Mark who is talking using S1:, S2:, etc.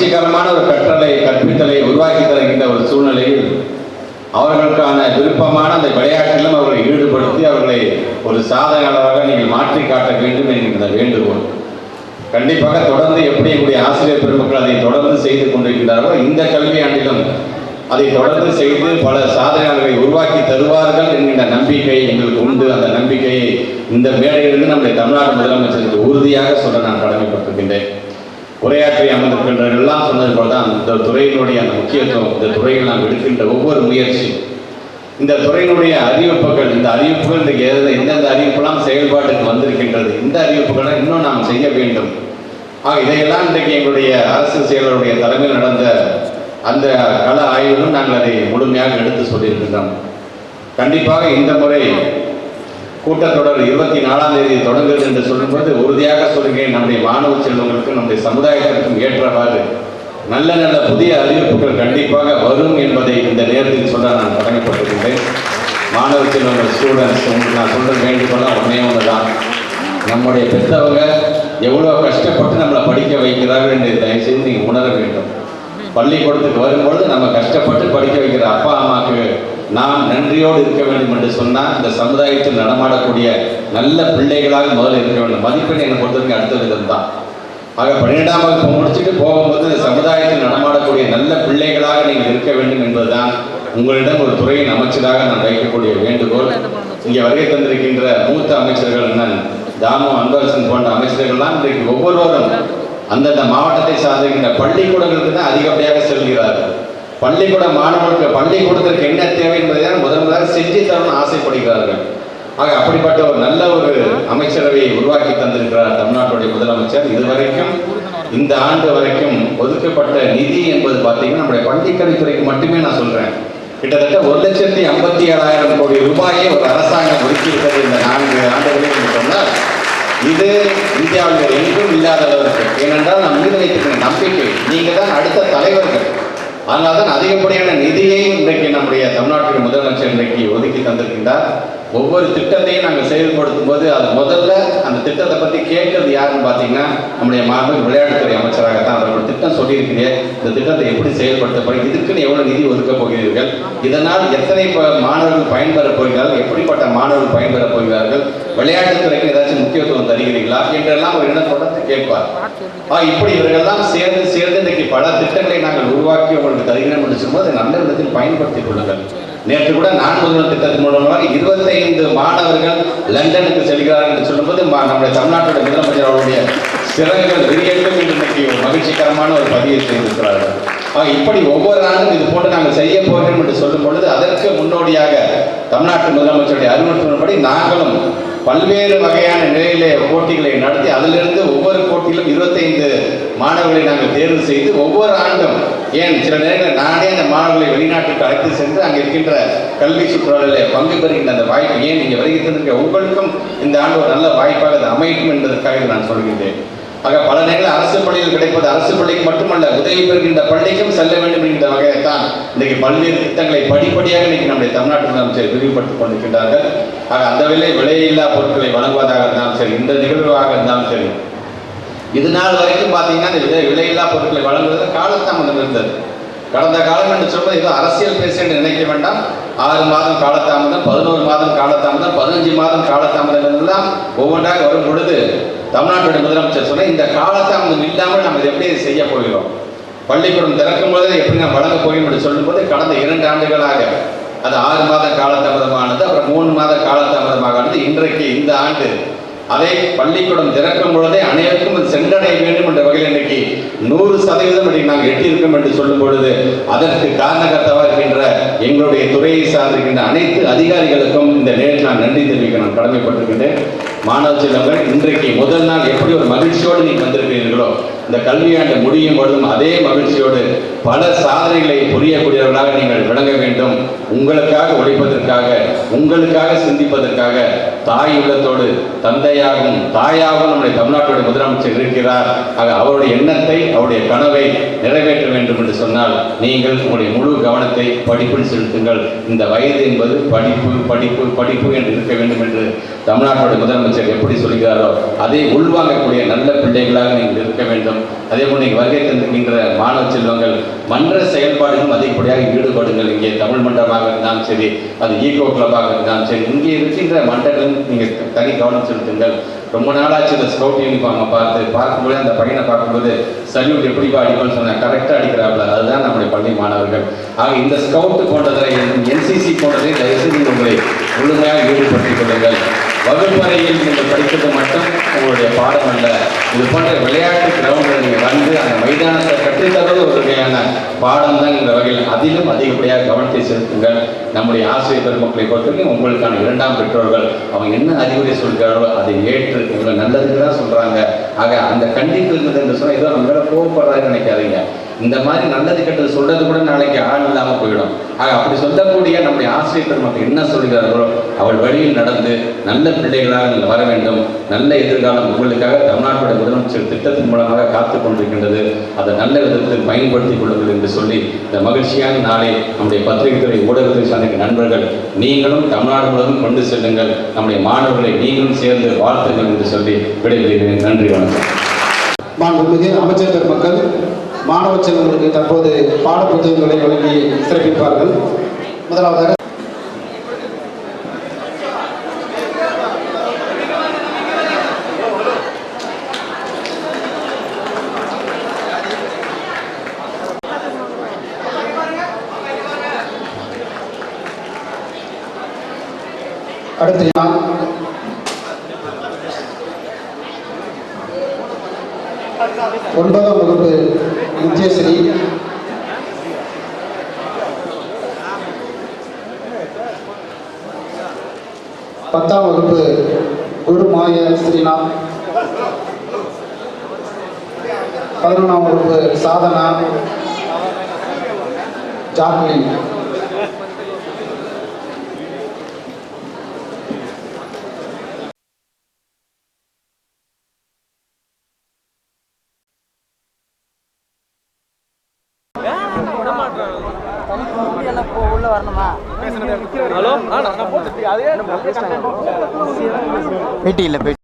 S1: மகிழ்ச்சிகரமான ஒரு கற்றலை கற்பித்தலை உருவாக்கி தருகின்ற ஒரு சூழ்நிலையில் அவர்களுக்கான விருப்பமான அந்த விளையாட்டிலும் அவர்களை ஈடுபடுத்தி அவர்களை ஒரு சாதனையாளராக நீங்கள் மாற்றி காட்ட வேண்டும் என்கின்ற வேண்டுகோள். கண்டிப்பாக தொடர்ந்து எப்படி எங்களுடைய ஆசிரியர் பெருமக்கள் அதை தொடர்ந்து செய்து கொண்டிருக்கின்றார்களோ இந்த கல்வியாண்டிலும் அதை தொடர்ந்து செய்து பல சாதனையாளர்களை உருவாக்கி தருவார்கள் என்கின்ற நம்பிக்கை எங்களுக்கு உண்டு. அந்த நம்பிக்கையை இந்த மேடையிலிருந்து நம்முடைய தமிழ்நாடு முதலமைச்சருக்கு உறுதியாக சொல்ல நான் கடமைப்பட்டிருக்கின்றேன். உரையாற்றி அமர்ந்திருக்கின்றவர்கள் எல்லாம் சொன்னது போல தான் இந்த துறையினுடைய அந்த முக்கியத்துவம் இந்த துறையில் நாம் எடுக்கின்ற ஒவ்வொரு முயற்சி இந்த துறையினுடைய அறிவிப்புகள் இந்த அறிவிப்புகள் இன்றைக்கு எது- எந்தெந்த அறிவிப்புலாம் செயல்பாட்டுக்கு வந்திருக்கின்றது இந்த அறிவிப்புகளை இன்னும் நாம் செய்ய வேண்டும். ஆக இதையெல்லாம் இன்றைக்கு எங்களுடைய அரசு செயலருடைய தலைமையில் நடந்த அந்த கள ஆய்விலும் நாங்கள் அதை முழுமையாக எடுத்து சொல்லியிருக்கின்றோம். கண்டிப்பாக இந்த முறை கூட்டத்தொடர் இருபத்தி நாலாம் தேதி தொடங்குது என்று சொல்லும்போது உறுதியாக சொல்கிறேன் நம்முடைய மாணவ செல்வங்களுக்கும் நம்முடைய சமுதாயத்திற்கும் ஏற்றவாறு நல்ல நல்ல புதிய அறிவிப்புகள் கண்டிப்பாக வரும் என்பதை இந்த நேரத்தில் சொல்ல நான் கடமைப்பட்டிருக்கின்றேன் மாணவ செல்வங்கள் ஸ்டூடெண்ட்ஸ் நான் சொல்ற வேண்டுகோளாக ஒன்றே ஒன்று தான் நம்முடைய பெற்றவங்க எவ்வளோ கஷ்டப்பட்டு நம்மளை படிக்க வைக்கிறார்கள் என்று தயவுசெய்து நீங்கள் உணர வேண்டும். பள்ளிக்கூடத்துக்கு வரும்பொழுது நம்ம கஷ்டப்பட்டு படிக்க வைக்கிற அப்பா அம்மாவுக்கு நாம் நன்றியோடு இருக்க வேண்டும் என்று சொன்னால் இந்த சமுதாயத்தில் நடமாடக்கூடிய நல்ல பிள்ளைகளாக முதல்ல இருக்க வேண்டும். மதிப்பெண் என்னை பொறுத்தவரைக்கும் அடுத்த விதம் தான். ஆக பன்னிரெண்டாம் வகுப்பு முடிச்சுட்டு போகும்போது இந்த சமுதாயத்தில் நடமாடக்கூடிய நல்ல பிள்ளைகளாக நீங்கள் இருக்க வேண்டும் என்பதுதான் உங்களிடம் ஒரு துறையின் அமைச்சராக நான் வைக்கக்கூடிய வேண்டுகோள். இங்கே வருகை தந்திருக்கின்ற மூத்த அமைச்சர்கள் நான் தாமு அன்பரசன் போன்ற அமைச்சர்கள்லாம் இன்றைக்கு ஒவ்வொருவரும் அந்தந்த மாவட்டத்தை சார்ந்திருக்கின்ற பள்ளிக்கூடங்களுக்கு தான் அதிகப்படியாக செல்கிறார்கள். பள்ளிக்கூட மாணவர்களுக்கு பள்ளிக்கூடத்திற்கு என்ன தேவை என்பதை தான் முதல் முதலாக செஞ்சு தரணும்னு ஆசைப்படுகிறார்கள். ஆக அப்படிப்பட்ட ஒரு நல்ல ஒரு அமைச்சரவையை உருவாக்கி தந்திருக்கிறார் தமிழ்நாட்டுடைய முதலமைச்சர். இதுவரைக்கும் இந்த ஆண்டு வரைக்கும் ஒதுக்கப்பட்ட நிதி என்பது பார்த்தீங்கன்னா நம்முடைய பள்ளிக்கல்வித்துறைக்கு மட்டுமே நான் சொல்றேன். கிட்டத்தட்ட ஒரு லட்சத்தி ஐம்பத்தி ஏழாயிரம் கோடி ரூபாயை ஒரு அரசாங்கம் ஒதுக்கியிருக்கிறது இந்த நான்கு ஆண்டுகளில் சொன்னால் இது இந்தியாவில் எங்கும் இல்லாத அளவிற்கு. ஏனென்றால் நம் மீது வைத்திருக்கிற நம்பிக்கை நீங்கள் தான் அடுத்த தலைவர்கள். அதனால தான் அதிகப்படியான நிதியை இன்றைக்கு நம்முடைய தமிழ்நாட்டின் முதலமைச்சர் இன்றைக்கு ஒதுக்கி தந்திருக்கின்றார். ஒவ்வொரு திட்டத்தையும் நாங்கள் செயல்படுத்தும் போது அது முதல்ல அந்த திட்டத்தை பற்றி கேட்கறது யாருன்னு பார்த்தீங்கன்னா நம்முடைய மாண்பு விளையாட்டுத்துறை அமைச்சராக தான் அவர்கள் திட்டம் சொல்லியிருக்கிறேன் இந்த திட்டத்தை எப்படி செயல்படுத்தப்படும் இதுக்குன்னு எவ்வளவு நிதி ஒதுக்கப் போகிறீர்கள்? இதனால் எத்தனை ப- மாணவர்கள் பயன்பெறப் போகிறார்கள்? எப்படிப்பட்ட மாணவர்கள் பயன்பெறப் போகிறார்கள்? விளையாட்டுத்துறைக்கு ஏதாச்சும் முக்கியத்துவம் தருகிறீர்களா? என்றெல்லாம் ஒரு இடம் தொடர்ந்து கேட்பார். ஆ, இப்படி இவர்கள்லாம் சேர்ந்து சேர்ந்து இன்றைக்கு பல திட்டங்களை நாங்கள் உருவாக்கி உங்களுக்கு தருகிறோம் என்று சொல்லும்போது நல்ல விதத்தில் பயன்படுத்திக் கொள்ளுங்கள். நேற்று கூட நான் முதல்வர் திட்டத்தின் மூலமாக இருபத்தைந்து மாணவர்கள் லண்டனுக்கு செல்கிறார்கள் என்று சொல்லும்போது மா- நம்முடைய தமிழ்நாட்டுடைய முதலமைச்சர் அவருடைய சிறகுகள் விரியட்டும் என்று இன்னைக்கு மகிழ்ச்சிகரமான ஒரு பதிவை செய்திருக்கிறார்கள். ஆக இப்படி ஒவ்வொரு ஆண்டும் இது போட்டு நாங்கள் செய்ய போகிறோம் என்று சொல்லும் பொழுது அதற்கு முன்னோடியாக தமிழ்நாட்டு முதலமைச்சருடைய அறிவுறுத்தினபடி நாங்களும் பல்வேறு வகையான நிலையிலே போட்டிகளை நடத்தி அதிலிருந்து ஒவ்வொரு போட்டியிலும் இருபத்தைந்து மாணவர்களை நாங்கள் தேர்வு செய்து ஒவ்வொரு ஆண்டும் ஏன் சில நேரங்களில் நானே அந்த மாணவர்களை வெளிநாட்டுக்கு அழைத்து சென்று அங்கே இருக்கின்ற கல்வி சுற்றுலாவில் பங்கு பெறுகின்ற அந்த வாய்ப்பு ஏன் நீங்கள் வருகை உங்களுக்கும் இந்த ஆண்டு ஒரு நல்ல வாய்ப்பாக அது அமையும் என்பதற்காக நான் சொல்கின்றேன். ஆக பல நேரங்களில் அரசு பள்ளியில் கிடைப்பது அரசு பள்ளிக்கு மட்டுமல்ல உதவி பெறுகின்ற பள்ளிக்கும் செல்ல வேண்டும் என்கின்ற வகையில் தான் இன்றைக்கு பல்வேறு திட்டங்களை படிப்படியாக இன்னைக்கு நம்முடைய தமிழ்நாட்டு முதலமைச்சர் விரிவுபடுத்திக் கொண்டிருக்கின்றார்கள். ஆக அந்த விலை விலையில்லா பொருட்களை வழங்குவதாக இருந்தாலும் சரி இந்த நிகழ்வாக இருந்தாலும் சரி இது நாள் வரைக்கும் பார்த்தீங்கன்னா இந்த விலையில்லா பொருட்களை வழங்குவது காலத்தாமதம் இருந்தது. கடந்த காலம் என்று சொல்வது ஏதோ அரசியல் பேச என்று நினைக்க வேண்டாம். ஆறு மாதம் காலத்தாமதம் பதினோரு மாதம் காலத்தாமதம் பதினஞ்சு மாதம் காலத்தாமதம் எல்லாம் ஒவ்வொன்றாக வரும் பொழுது தமிழ்நாட்டுடைய முதலமைச்சர் சொன்ன இந்த காலத்தாமதம் இல்லாமல் நம்ம எப்படி செய்ய போகிறோம்? பள்ளிக்கூடம் திறக்கும் பொழுது எப்படி நாம் வழங்க போகிறோம் என்று சொல்லும்போது கடந்த இரண்டு ஆண்டுகளாக அது ஆறு மாத காலதாமதமானது அப்புறம் மூணு மாத காலதாமதமாக ஆனது இன்றைக்கு இந்த ஆண்டு அதை பள்ளிக்கூடம் திறக்கும் பொழுதே அனைவருக்கும் அது சென்றடைய வேண்டும் என்ற வகையில் இன்னைக்கு நூறு சதவீதம் இன்னைக்கு நாங்கள் எட்டியிருக்கோம் என்று சொல்லும் பொழுது அதற்கு காரணகர்த்தாவாக இருக்கின்ற எங்களுடைய துறையை சார்ந்திருக்கின்ற அனைத்து அதிகாரிகளுக்கும் இந்த நேரத்தில் நான் நன்றி தெரிவிக்க நான் கடமைப்பட்டிருக்கின்றேன். மாணவ செல்வங்கள் இன்றைக்கு முதல் நாள் எப்படி ஒரு மகிழ்ச்சியோடு நீங்கள் வந்திருக்கிறீர்களோ இந்த கல்வியாண்டு முடியும் பொழுதும் அதே மகிழ்ச்சியோடு பல சாதனைகளை புரியக்கூடியவர்களாக நீங்கள் விளங்க வேண்டும். உங்களுக்காக உழைப்பதற்காக உங்களுக்காக சிந்திப்பதற்காக தாய் உள்ளத்தோடு தந்தையாகவும் தாயாகவும் நம்முடைய தமிழ்நாட்டுடைய முதலமைச்சர் இருக்கிறார். ஆக அவருடைய எண்ணத்தை அவருடைய கனவை நிறைவேற்ற சொன்னால் நீங்கள் உங்களுடைய முழு கவனத்தை படிப்பில் செலுத்துங்கள். இந்த வயது என்பது படிப்பு படிப்பு படிப்பு என்று இருக்க வேண்டும் என்று தமிழ்நாட்டுடைய முதலமைச்சர் முதலமைச்சர் எப்படி சொல்கிறாரோ அதை உள்வாங்கக்கூடிய நல்ல பிள்ளைகளாக நீங்கள் இருக்க வேண்டும். அதே போல் நீங்கள் வருகை தந்திருக்கின்ற மாணவ செல்வங்கள் மன்ற செயல்பாடுகளும் அதிகப்படியாக ஈடுபடுங்கள். இங்கே தமிழ் மன்றமாக இருந்தாலும் சரி அது ஈகோ கிளப்பாக இருந்தாலும் சரி இங்கே இருக்கின்ற மன்றங்களும் நீங்கள் தனி கவனம் செலுத்துங்கள். ரொம்ப நாளாச்சு இந்த ஸ்கவுட் யூனிஃபார்மை பார்த்து. பார்க்கும்போது அந்த பையனை பார்க்கும்போது சல்யூட் எப்படி அடிக்கணும்னு சொன்னேன். கரெக்டாக அடிக்கிறாப்ல. அதுதான் நம்முடைய பள்ளி மாணவர்கள். ஆக இந்த ஸ்கவுட் போன்றதை என்சிசி போன்றதை தயவுசெய்து உங்களை முழுமையாக ஈடுபடுத்திக் கொள்ளுங்கள். வகுப்பறையில் நீங்கள் படித்தது மட்டும் உங்களுடைய பாடம் அல்ல. இது போன்ற விளையாட்டு கிரவுண்ட் நீங்கள் வந்து அந்த மைதானத்தை கற்றுத்தரது ஒரு வகையான பாடம் தான் என்ற வகையில் அதிலும் அதிகப்படியாக கவனத்தை செலுத்துங்கள். நம்முடைய ஆசிரியர் பெருமக்களை பொறுத்தவரைக்கும் உங்களுக்கான இரண்டாம் பெற்றோர்கள் அவங்க என்ன அறிவுரை சொல்கிறார்களோ அதை ஏற்று இவங்க நல்லதுக்கு தான் சொல்கிறாங்க ஆக அந்த கண்டிப்பு இருந்தது என்று சொன்னால் ஏதோ நம்ம மேலே நினைக்காதீங்க. இந்த மாதிரி நல்லது கெட்டது சொல்றது கூட நாளைக்கு ஆள் இல்லாமல் போயிடும். ஆக அப்படி சொல்லக்கூடிய நம்முடைய ஆசிரியர் பெருமக்கள் என்ன சொல்கிறார்களோ அவள் வழியில் நடந்து நல்ல பிள்ளைகளாக நீங்கள் வர வேண்டும். நல்ல எதிர்காலம் உங்களுக்காக தமிழ்நாட்டுடைய முதலமைச்சர் திட்டத்தின் மூலமாக காத்து கொண்டிருக்கின்றது. அதை நல்ல விதத்தில் பயன்படுத்திக் கொள்ளுங்கள் என்று சொல்லி இந்த மகிழ்ச்சியான நாளை நம்முடைய பத்திரிகை துறை ஊடகத்துறை சார்ந்த நண்பர்கள் நீங்களும் தமிழ்நாடு முழுவதும் கொண்டு செல்லுங்கள். நம்முடைய மாணவர்களை நீங்களும் சேர்ந்து வாழ்த்துங்கள் என்று சொல்லி விடைபெறுகிறேன். நன்றி வணக்கம்.
S2: மாண்புமிகு அமைச்சர் பெருமக்கள் மாணவ செல்வங்களுக்கு தற்போது பாடப்புத்தகங்களை வழங்கி சிறப்பிப்பார்கள். முதலாவதாக அடுத்து நான் ஒன்பதாம் வகுப்பு வித்யஸ்ரீ பத்தாம் வகுப்பு குரு மாய ஸ்ரீநாத். பதினொன்றாம் வகுப்பு சாதனா. ஜாக்லின்.
S3: ஹலோ அதே
S4: இல்லை பேட்டி